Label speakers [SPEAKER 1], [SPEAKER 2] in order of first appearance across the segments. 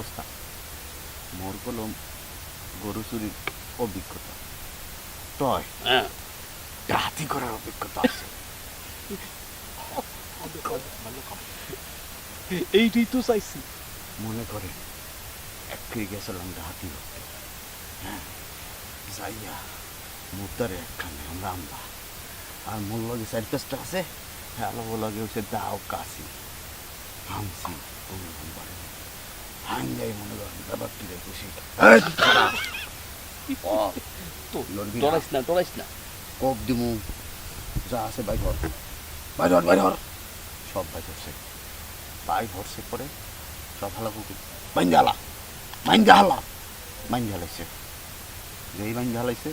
[SPEAKER 1] ওস্তাদ মোর কলম গরু চুরির অভিজ্ঞতা। তয়
[SPEAKER 2] হ্যাঁ।
[SPEAKER 1] ডাহাতি করার অভিজ্ঞতা আছে।
[SPEAKER 2] এইটাই তো চাইছি।
[SPEAKER 1] মনে করে একই গেছিলাম ডাহাতি করতে। হ্যাঁ যাইয়া মুদারে একখানে আমরা আনবা আর মোর লগে চার পেস্ট আছে। হ্যাঁ লগে হচ্ছে দাও কাশি। হামসি করে হাঙ্গাই মনে। ও, না।
[SPEAKER 2] না
[SPEAKER 1] কোপ দিমু যা আছে বাই ঘর বাই ঘর বাই ঘর সব বাই বাই পরে সব হালা বাইন হালা বাইন হালা বাইন হালাইছে যেই বাইন হালাইছে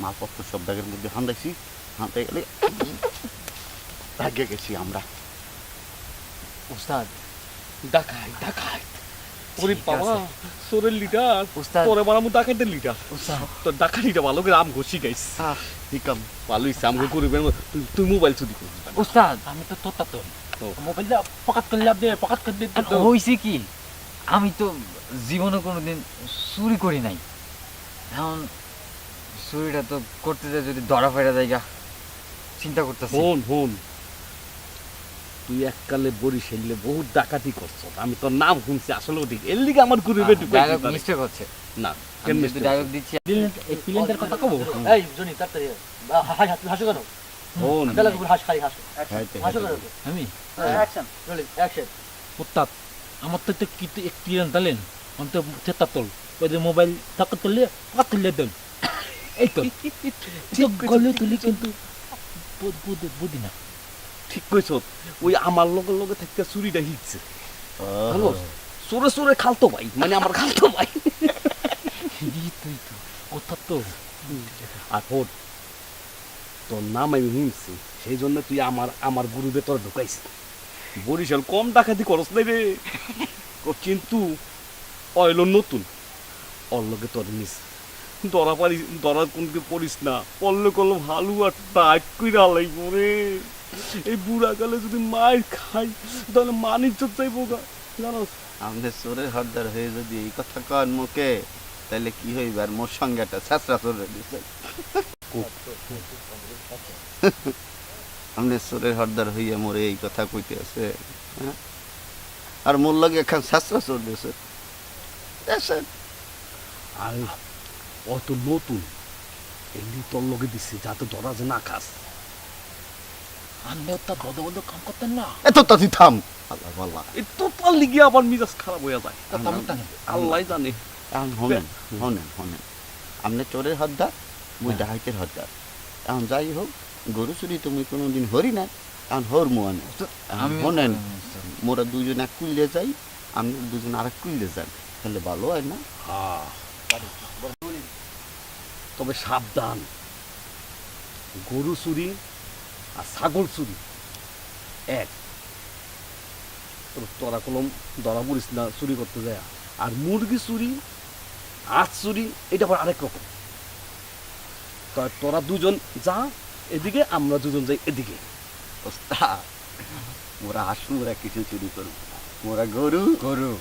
[SPEAKER 1] মালপত্র সব ব্যাগের মধ্যে হান্দাইছি হাঁটে গেলে ভাগ্যে গেছি আমরা
[SPEAKER 3] উস্তাদ
[SPEAKER 2] ডাকাই ডাকাই ওরে বাবা সোরের ভালো করে আম ঘষি গাইস।
[SPEAKER 1] ঠিকাম
[SPEAKER 2] ভালো ইচ্ছে আমকে করবে তুই তুই মোবাইল চুরি করবি।
[SPEAKER 3] উস্তাদ
[SPEAKER 4] আমি তো তোতা তো।
[SPEAKER 2] ও।
[SPEAKER 4] পকাত করে লাভ দে পকাত করে দে।
[SPEAKER 3] হইছে কি? আমি তো জীবনে কোনোদিন চুরি করি নাই। এখন চুরিটা তো করতে যায় যদি ধরা ফেরা জায়গা চিন্তা করতেছি।
[SPEAKER 2] তুই এককালে বরিশালে বহুত ডাকাতি করছ। আমি তোর নাম শুনছি আসলে এর লিগে আমার
[SPEAKER 3] মিস্টেক হচ্ছে।
[SPEAKER 2] না
[SPEAKER 3] ডায়লগ দিচ্ছি
[SPEAKER 4] এই প্লেনটার কথা কব? এই জনি তাড়াতাড়ি হাসি হাসো কেন
[SPEAKER 2] হন
[SPEAKER 4] গেলে হাস খালি হাসো।
[SPEAKER 1] হাইতে
[SPEAKER 4] কেন
[SPEAKER 5] আমি?
[SPEAKER 4] অ্যাকশন রোলিং অ্যাকশন
[SPEAKER 5] উত্তাদ আমার তো আমি চেতা তোল। ওই যে মোবাইল তাকে তুললে তুললে দেন। এই তো। গলে তুলি কিন্তু না
[SPEAKER 2] ঠিক কইছ? ওই আমার লগে লগে থাকতে চুরিটা হিটছে।
[SPEAKER 1] হ্যালো
[SPEAKER 2] সোরে সোরে খালতো ভাই মানে আমার খালতো ভাই।
[SPEAKER 5] তুই তো কথা তো।
[SPEAKER 2] আর হোট তোর নাম আমি শুনছি সেই জন্য তুই আমার আমার গুরুবে তোর ঢুকাইছি বরিশাল কম ডাকাতি করস নাই রে। কিন্তু অয়ল নতুন। লগে তোর মিস। ধরা পারি ধরা কোনকে পড়িস না পড়লে কলম হালু আর টাইট কইরা লাগব রে। এই বুড়া কালে যদি মায়ের খাই তাহলে মানিজ্য চাইব গা। জানোস?
[SPEAKER 1] আমাদের চোরের হরদার হয়ে যদি এই কথা কন মুখে তাহলে কি হইবে? আর মোর সঙ্গে একটা চোরে দিছে আমাদের চোরের হরদার হইয়া মোরে এই কথা কইতে আছে হ্যাঁ? আর মোর লগে এখন ছেঁচড়া চোর দিছে
[SPEAKER 2] আর অত নতুন। এমনি তোর লগে দিচ্ছে যাতে ধরা যে না খাস।
[SPEAKER 5] আনলে তার বদ বদ কাম করতেন না।
[SPEAKER 1] এত তাতি থাম। আল্লাহ আল্লাহ।
[SPEAKER 2] এই তোতাল লিগে আবার মিজাজ খারাপ হয়ে যায়। আল্লাহ জানে।
[SPEAKER 1] এখন হনেন হনেন হনেন। আপনি চোরের হরদার মুই ডাহাইতের হরদার এখন যাই হোক গরু চুরি তুমি কোনোদিন হরি না এখন হর মুয়ানে। হনেন মোরা দুজন এক কুইলে যাই আপনি দুজন আর এক কুইলে যান তাহলে ভালো হয় না?
[SPEAKER 2] হ্যাঁ। তবে সাবধান। গরু চুরি আর ছাগল চুরি। এক তোর কলম ধরা পড়িস না চুরি করতে যায় আর মুরগি চুরি হাঁস চুরি এটা আবার আরেক রকম। তোরা দুজন যা এদিকে আমরা দুজন যাই এদিকে।
[SPEAKER 1] মোরা হাসু মোরা কিছু চুরি করব মোরা গরু
[SPEAKER 3] গরু।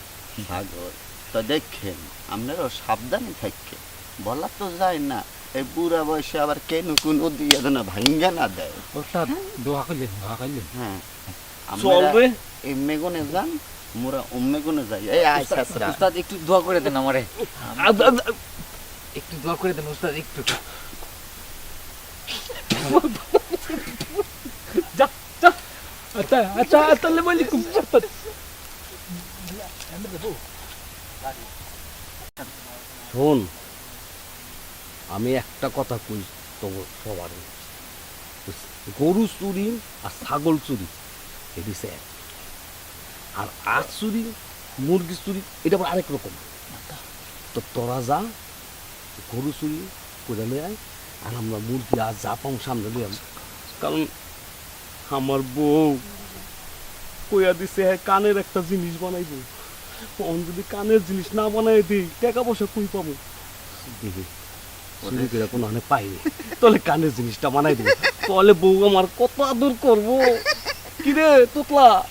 [SPEAKER 1] ছাগল। তা দেখেন আপনারও সাবধানে থাকছে বলা তো যায় না এই বুড়া বয়সে আবার কেন কোনো দিয়ে না ভাঙ্গা না দেয়?
[SPEAKER 5] ওটা দোয়া করলেন দোয়া করলেন
[SPEAKER 1] হ্যাঁ।
[SPEAKER 2] চল
[SPEAKER 1] আমরা
[SPEAKER 2] রে
[SPEAKER 1] এমনি গুনে যান মোরা অম্মে গুনে যাই। এই আয় ছাত্রা
[SPEAKER 3] উস্তাদ একটু দোয়া করে দেন আমারে। একটু দোয়া করে দেন উস্তাদ একটু।
[SPEAKER 5] যা যা। আচ্ছা আচ্ছা আসসালামু আলাইকুম উস্তাদ
[SPEAKER 2] শোন আমি একটা কথা কই তো সবার গরু চুরি আর ছাগল চুরি এটি এক। আর আজ চুরি, মুরগি চুরি, এটা আরেক রকম। তো তোরা যা, গরু চুরি করে নিয়ে আয়, আর আমরা মুরগি আর যা পাও সামনে নিয়ে কারণ আমার বউ কইয়া দিছে হ্যাঁ কানের একটা জিনিস বানাইবো। অন যদি কানের জিনিস না বানাই দিই, টাকা পয়সা কই পাবো? দেখি চুরি করে কোনো আনে পাইনি। তাহলে কানের জিনিসটা বানাই দেবো। তাহলে বউ আমার কত আদর করব। কিরে, তোতলা?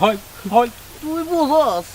[SPEAKER 5] হয় হয়,
[SPEAKER 2] তুই বোঝাস।